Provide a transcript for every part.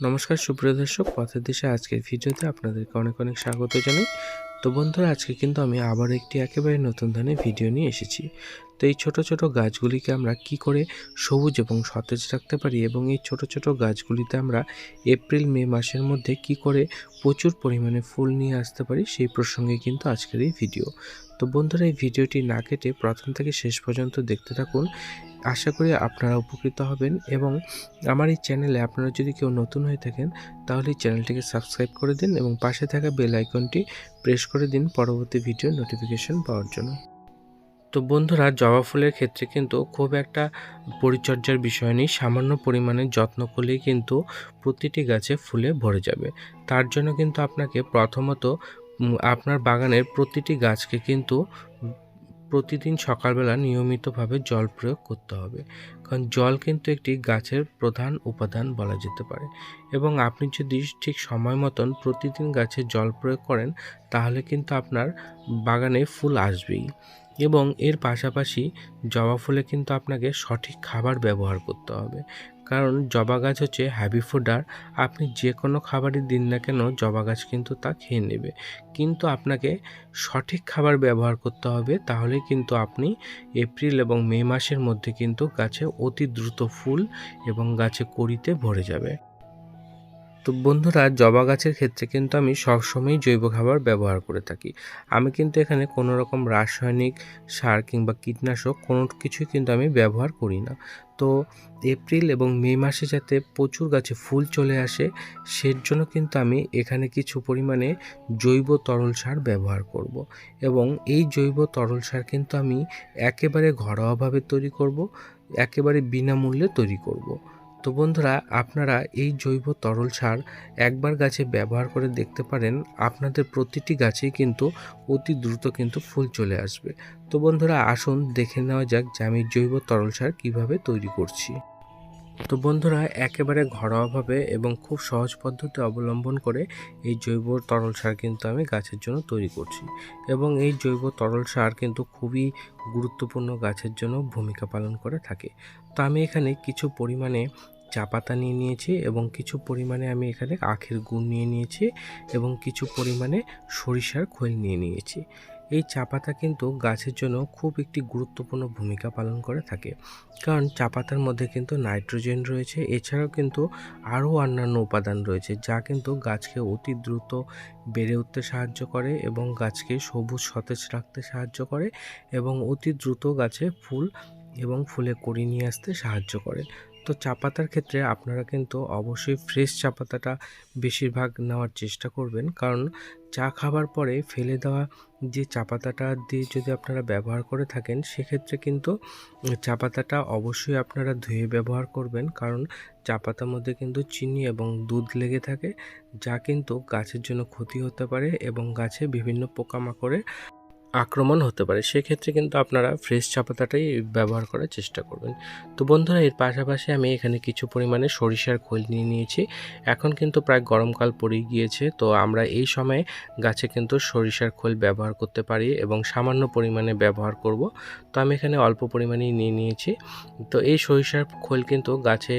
নমস্কার, সুপ্রিয় দর্শক, পথের দেশে আজকের ভিডিওতে আপনাদেরকে অনেক অনেক স্বাগত জানাই। তো বন্ধুরা, আজকে কিন্তু আমি আবার একটি একেবারে নতুন ধরনের ভিডিও নিয়ে এসেছি। তো এই ছোট ছোট গাছগুলিকে আমরা কি করে সবুজ এবং সতেজ রাখতে পারি এবং এই ছোট ছোট গাছগুলিতে আমরা এপ্রিল, মে মাসের মধ্যে কি করে প্রচুর পরিমাণে ফুল নিয়ে আসতে পারি সেই প্রসঙ্গে কিন্তু আজকের এই ভিডিও। তো বন্ধুরা, এই ভিডিওটি না কেটে প্রথম থেকে শেষ পর্যন্ত দেখতে থাকুন। আশা করি আপনারা উপকৃত হবেন এবং আমার এই চ্যানেলে আপনারা যদি কেউ নতুন হয়ে থাকেন, তাহলে এই চ্যানেলটিকে সাবস্ক্রাইব করে দিন এবং পাশে থাকা বেল আইকনটি প্রেস করে দিন পরবর্তী ভিডিও নোটিফিকেশন পাওয়ার জন্য। তো বন্ধুরা, জবা ফুলের ক্ষেত্রে কিন্তু খুব একটা পরিচর্যার বিষয় নেই। সামান্য পরিমাণে যত্ন করলেই কিন্তু প্রতিটি গাছে ফুলে ভরে যাবে। তার জন্য কিন্তু আপনাকে প্রথমত আপনার বাগানের প্রতিটি গাছকে কিন্তু প্রতিদিন সকালবেলা নিয়মিতভাবে জল প্রয়োগ করতে হবে। কারণ জল কিন্তু একটি গাছের প্রধান উপাদান বলা যেতে পারে। এবং আপনি যদি ঠিক সময় মতন প্রতিদিন গাছে জল প্রয়োগ করেন, তাহলে কিন্তু আপনার বাগানে ফুল আসবেই। এবং এর পাশাপাশি জবা ফুলে কিন্তু আপনাকে সঠিক খাবার ব্যবহার করতে হবে। কারণ জবা গাছ হচ্ছে হ্যাভি ফুডার আপনি যে কোনো খাবারই দিন না কেন জবা গাছ কিন্তু তা খেয়ে নেবে। কিন্তু আপনাকে সঠিক খাবার ব্যবহার করতে হবে তাহলে কিন্তু আপনি এপ্রিল এবং মে মাসের মধ্যে কিন্তু গাছে অতি দ্রুত ফুল এবং গাছে কড়িতে ভরে যাবে। তো বন্ধুরা, জবা গাছের ক্ষেত্রে কিন্তু আমি সবসময়ই জৈব খাবার ব্যবহার করে থাকি। আমি কিন্তু এখানে কোনো রকম রাসায়নিক সার কিংবা কীটনাশক কোনো কিছুই কিন্তু আমি ব্যবহার করি না। তো এপ্রিল এবং মে মাসে যাতে প্রচুর গাছে ফুল চলে আসে, সের জন্য কিন্তু আমি এখানে কিছু পরিমাণে জৈব তরল সার ব্যবহার করব। এবং এই জৈব তরল সার কিন্তু আমি একেবারে ঘরোয়াভাবে তৈরি করব, একেবারে বিনামূল্যে তৈরি করব। তো বন্ধুরা, আপনারা এই জৈব তরল সার একবার গাছে ব্যবহার করে দেখতে পারেন। আপনাদের প্রতিটি গাছেই কিন্তু অতি দ্রুত কিন্তু ফুল চলে আসবে। তো বন্ধুরা, আসুন দেখে নেওয়া যাক যে আমি জৈব তরল সার কীভাবে তৈরি করছি। তো বন্ধুরা, একেবারে ঘরোয়াভাবে এবং খুব সহজ পদ্ধতি অবলম্বন করে এই জৈব তরল সার কিন্তু আমি গাছের জন্য তৈরি করছি। এবং এই জৈব তরল সার কিন্তু খুবই গুরুত্বপূর্ণ গাছের জন্য ভূমিকা পালন করে থাকে। তো আমি এখানে কিছু পরিমাণে চা পাতা নিয়ে নিয়েছি এবং কিছু পরিমাণে আমি এখানে আখের গুড় নিয়ে নিয়েছি এবং কিছু পরিমাণে সরিষার খোল নিয়ে নিয়েছি। এই চা পাতা কিন্তু গাছের জন্য খুব একটি গুরুত্বপূর্ণ ভূমিকা পালন করে থাকে। কারণ চা পাতার মধ্যে কিন্তু নাইট্রোজেন রয়েছে, এছাড়াও কিন্তু আরও অন্যান্য উপাদান রয়েছে যা কিন্তু গাছকে অতি দ্রুত বেড়ে উঠতে সাহায্য করে এবং গাছকে সবুজ, সতেজ রাখতে সাহায্য করে এবং অতি দ্রুত গাছে ফুল এবং ফুলে কড়ি নিয়ে আসতে সাহায্য করে। তো চা পাতার ক্ষেত্রে আপনারা কিন্তু অবশ্যই ফ্রেশ চা পাতাটা বেশিরভাগ নেওয়ার চেষ্টা করবেন। কারণ চা খাবার পরে ফেলে দেওয়া যে চা পাতাটা দিয়ে যদি আপনারা ব্যবহার করে থাকেন, সেক্ষেত্রে কিন্তু চা পাতাটা অবশ্যই আপনারা ধুয়ে ব্যবহার করবেন। কারণ চা পাতার মধ্যে কিন্তু চিনি এবং দুধ লেগে থাকে, যা কিন্তু গাছের জন্য ক্ষতি হতে পারে এবং গাছে বিভিন্ন পোকামাকড়ের আক্রমণ হতে পারে, সেক্ষেত্রে কিন্তু আপনারা ফ্রেশ চা পাতাটাই ব্যবহার করার চেষ্টা করবেন। তো বন্ধুরা, এর পাশাপাশি আমি এখানে কিছু পরিমাণে সরিষার খোল নিয়ে নিয়েছি। এখন কিন্তু প্রায় গরমকাল পড়েই গিয়েছে, তো আমরা এই সময়ে গাছে কিন্তু সরিষার খোল ব্যবহার করতে পারি এবং সামান্য পরিমাণে ব্যবহার করব। তো আমি এখানে অল্প পরিমাণেই নিয়ে নিয়েছি। তো এই সরিষার খোল কিন্তু গাছে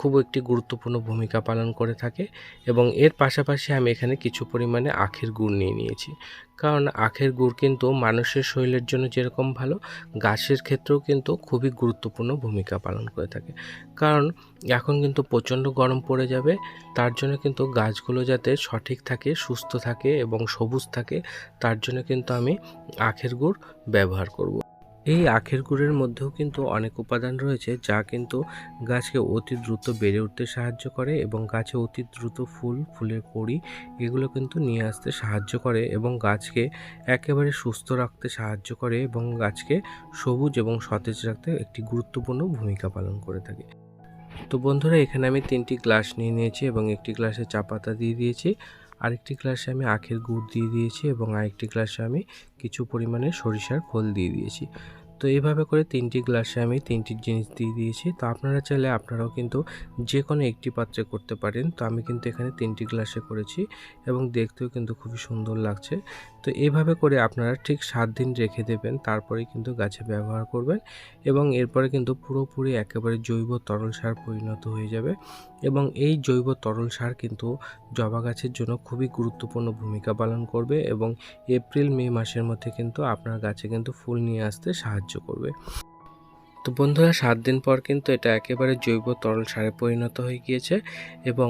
খুব একটি গুরুত্বপূর্ণ ভূমিকা পালন করে থাকে এবং এর পাশাপাশি আমি এখানে কিছু পরিমাণে আখের গুড় নিয়ে নিয়েছি। কারণ আখের গুড় কিন্তু মানুষের শরীরের জন্য যেরকম ভালো, গাছের ক্ষেত্রেও কিন্তু খুবই গুরুত্বপূর্ণ ভূমিকা পালন করে থাকে কারণ এখন কিন্তু প্রচণ্ড গরম পড়ে যাবে, তার জন্য কিন্তু গাছগুলো যাতে সঠিক থাকে, সুস্থ থাকে এবং সবুজ থাকে, তার জন্য কিন্তু আমি আখের গুড় ব্যবহার করব। এই আখের গুড়ের মধ্যেও কিন্তু অনেক উপাদান রয়েছে যা কিন্তু গাছকে অতি দ্রুত বেড়ে উঠতে সাহায্য করে এবং গাছে অতি দ্রুত ফুল, ফুলের কড়ি এগুলো কিন্তু নিয়ে আসতে সাহায্য করে এবং গাছকে একেবারে সুস্থ রাখতে সাহায্য করে এবং গাছকে সবুজ এবং সতেজ রাখতে একটি গুরুত্বপূর্ণ ভূমিকা পালন করে থাকে। তো বন্ধুরা, এখানে আমি তিনটি গ্লাস নিয়ে নিয়েছি এবং একটি গ্লাসে চা পাতা দিয়ে দিয়েছি। আরেকটি গ্লাসে আমি আখের গুড় দিয়ে দিয়েছি এবং আরেকটি গ্লাসে আমি কিছু পরিমাণে সরিষার খোল দিয়ে দিয়েছি। তো এইভাবে করে তিনটি গ্লাসে আমি তিনটি জিনিস দিয়ে দিয়েছি। তো আপনারা চাইলে আপনারাও কিন্তু যে কোনো একটি পাত্রে করতে পারেন। তো আমি কিন্তু এখানে তিনটি গ্লাসে করেছি এবং দেখতেও কিন্তু খুবই সুন্দর লাগছে। তো এভাবে করে আপনারা ঠিক সাত দিন রেখে দেবেন, তারপরে কিন্তু গাছে ব্যবহার করবেন এবং এরপরে কিন্তু পুরোপুরি একেবারে জৈব তরল সার পরিণত হয়ে যাবে এবং এই জৈব তরল সার কিন্তু জবা গাছের জন্য খুবই গুরুত্বপূর্ণ ভূমিকা পালন করবে এবং এপ্রিল, মে মাসের মধ্যে কিন্তু আপনার গাছে কিন্তু ফুল নিয়ে আসতে সাহায্য করবে। তো বন্ধুরা, সাত দিন পর কিন্তু এটা একেবারে জৈব তরল সারে পরিণত হয়ে গিয়েছে এবং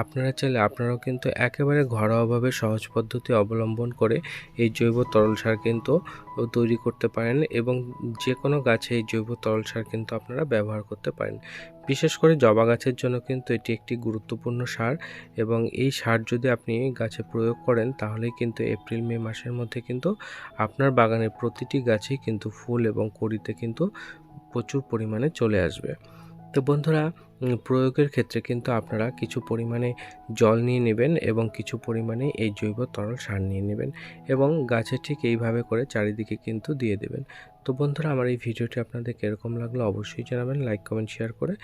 আপনারা চাইলে আপনারাও কিন্তু একেবারে ঘরোয়াভাবে সহজ পদ্ধতি অবলম্বন করে এই জৈব তরল সার কিন্তু তৈরি করতে পারেন এবং যে কোনো গাছে এই জৈব তরল সার কিন্তু আপনারা ব্যবহার করতে পারেন। বিশেষ করে জবা গাছের জন্য কিন্তু এটি একটি গুরুত্বপূর্ণ সার এবং এই সার যদি আপনি গাছে প্রয়োগ করেন তাহলে কিন্তু এপ্রিল, মে মাসের মধ্যে কিন্তু আপনার বাগানের প্রতিটি গাছেই কিন্তু ফুল এবং কড়িতে কিন্তু প্রচুর পরিমাণে চলে আসবে। তো বন্ধুরা প্রয়োগের ক্ষেত্রে কিন্তু আপনারা কিছু পরিমাণে জল নিয়ে নেবেন এবং কিছু পরিমাণে এই জৈব তরল সার নিয়ে নেবেন এবং গাছে ঠিক এইভাবে করে চারিদিকে কিন্তু দিয়ে দেবেন। তো বন্ধুরা, আমার এই ভিডিওটি আপনাদের কীরকম লাগল অবশ্যই জানাবেন লাইক কমেন্ট শেয়ার করে।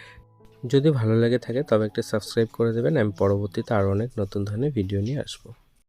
যদি ভালো লেগে থাকে তবে একটা সাবস্ক্রাইব করে দেবেন। আমি পরবর্তীতে আরও অনেক নতুন ধরনের ভিডিও নিয়ে আসব।